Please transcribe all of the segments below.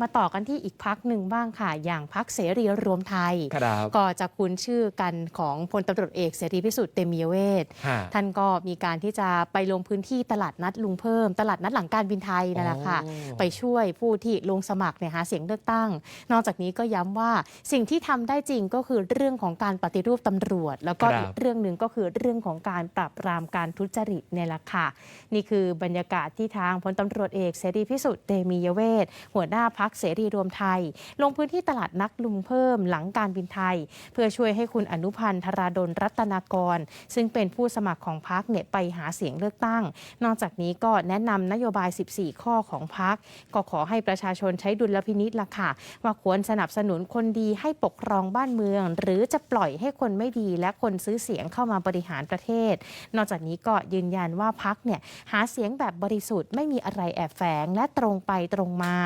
มาต่อกันที่อีกพักหนึ่งบ้างค่ะ อย่างพักเสรีรวมไทยครับก็จะคุ้นชื่อกันของพลตำรวจเอกเสรีพิสุทธิ์เตมียเวทฮะท่านก็มีการที่จะไปลงพื้นที่ตลาดนัดลุงเพิ่ม ตลาดนัดหลังการบินไทยนั่นแหละค่ะอ๋อไปช่วยผู้ที่ลงสมัครเนี่ยหาเสียงเลือกตั้ง นอกจากนี้ก็ย้ำว่าสิ่งที่ทำได้จริงก็คือเรื่องของการปฏิรูปตำรวจ แล้วก็ครับอีกเรื่องหนึ่งก็คือเรื่องของการปราบปรามการทุจริตเนี่ยแหละค่ะนี่คือบรรยากาศที่ทางพลตำรวจเอกเสรีพิสุทธิ์เตมียเวทหัวหน้าพักเสรีรวมไทย ลงพื้นที่ตลาดนักลุงเพิ่มหลังการบินไทย เพื่อช่วยให้คุณอนุพันธ์ธราดลรัตนากร ซึ่งเป็นผู้สมัครของพักเนี่ยไปหาเสียงเลือกตั้ง นอกจากนี้ก็แนะนำนโยบาย 14 ข้อของพักก็ขอให้ประชาชนใช้ดุลพินิษละค่ะ ว่าควรสนับสนุนคนดีให้ปกครองบ้านเมือง หรือจะปล่อยให้คนไม่ดีและคนซื้อเสียงเข้ามาบริหารประเทศ นอกจากนี้ก็ยืนยันว่าพักเนี่ยหาเสียงแบบบริสุทธิ์ไม่มีอะไรแอบแฝงและตรงไปตรงมา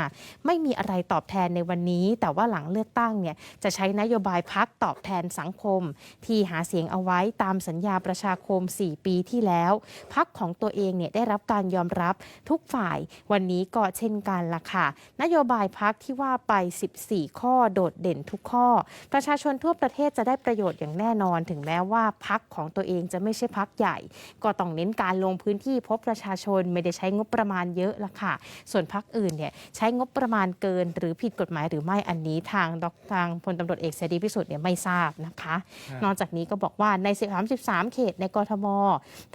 ไม่มีอะไรตอบแทนในวันนี้ แต่ว่าหลังเลือกตั้งเนี่ยจะใช้นโยบายพักตอบแทนสังคม ที่หาเสียงเอาไว้ตามสัญญาประชาคม 4 ปีที่แล้ว พักของตัวเองเนี่ยได้รับการยอมรับทุกฝ่ายวันนี้ก็เช่นกันละค่ะ นโยบายพักที่ว่าไป 14 ข้อโดดเด่นทุกข้อ ประชาชนทั่วประเทศจะได้ประโยชน์อย่างแน่นอน ถึงแม้ว่าพักของตัวเองจะไม่ใช่พักใหญ่ ก็ต้องเน้นการลงพื้นที่พบประชาชนไม่ได้ใช้งบประมาณเยอะละค่ะ ส่วนพักอื่นเนี่ยใช้งบประมาณเกิน หรือผิดกฎหมายหรือไม่อันนี้ทางดอกทางพลตำรวจเอกเสรีพิสุทธิ์เนี่ยไม่ทราบนะคะครับนอกจากนี้ก็บอกว่าใน 33 เขตในกรทม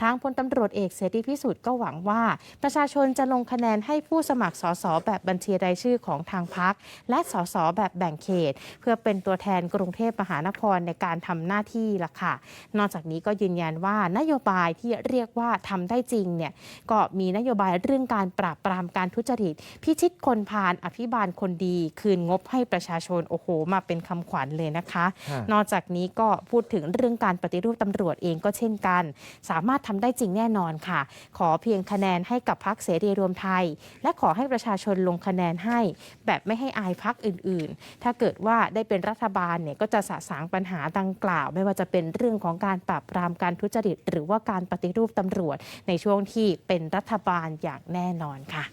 ทางพลตำรวจเอกเสรีพิสุทธิ์ก็หวังว่า ประชาชนจะลงคะแนนให้ผู้สมัครสสแบบบัญชีรายชื่อของทางพักและสสแบบแบ่งเขต เพื่อเป็นตัวแทนกรุงเทพมหานครในการทำหน้าที่ละค่ะ นอกจากนี้ก็ยืนยันว่านโยบายที่เรียกว่าทำได้จริงเนี่ยก็มีนโยบายเรื่องการปราบปรามการทุจริต พิชิตคนพาลอภิบาลคนดีคืนงบให้ประชาชนโอ้โห มาเป็นคำขวัญเลยนะคะฮะนอกจากนี้ก็พูดถึงเรื่องการปฏิรูปตำรวจเองก็เช่นกัน สามารถทำได้จริงแน่นอนค่ะ ขอเพียงคะแนนให้กับพักเสรีรวมไทย และขอให้ประชาชนลงคะแนนให้ แบบไม่ให้อายพักอื่น ๆ ถ้าเกิดว่าได้เป็นรัฐบาลเนี่ยก็จะสะสางปัญหาดังกล่าว ไม่ว่าจะเป็นเรื่องของการปราบปรามการทุจริต หรือว่าการปฏิรูปตำรวจในช่วงที่เป็นรัฐบาลอย่างแน่นอนค่ะ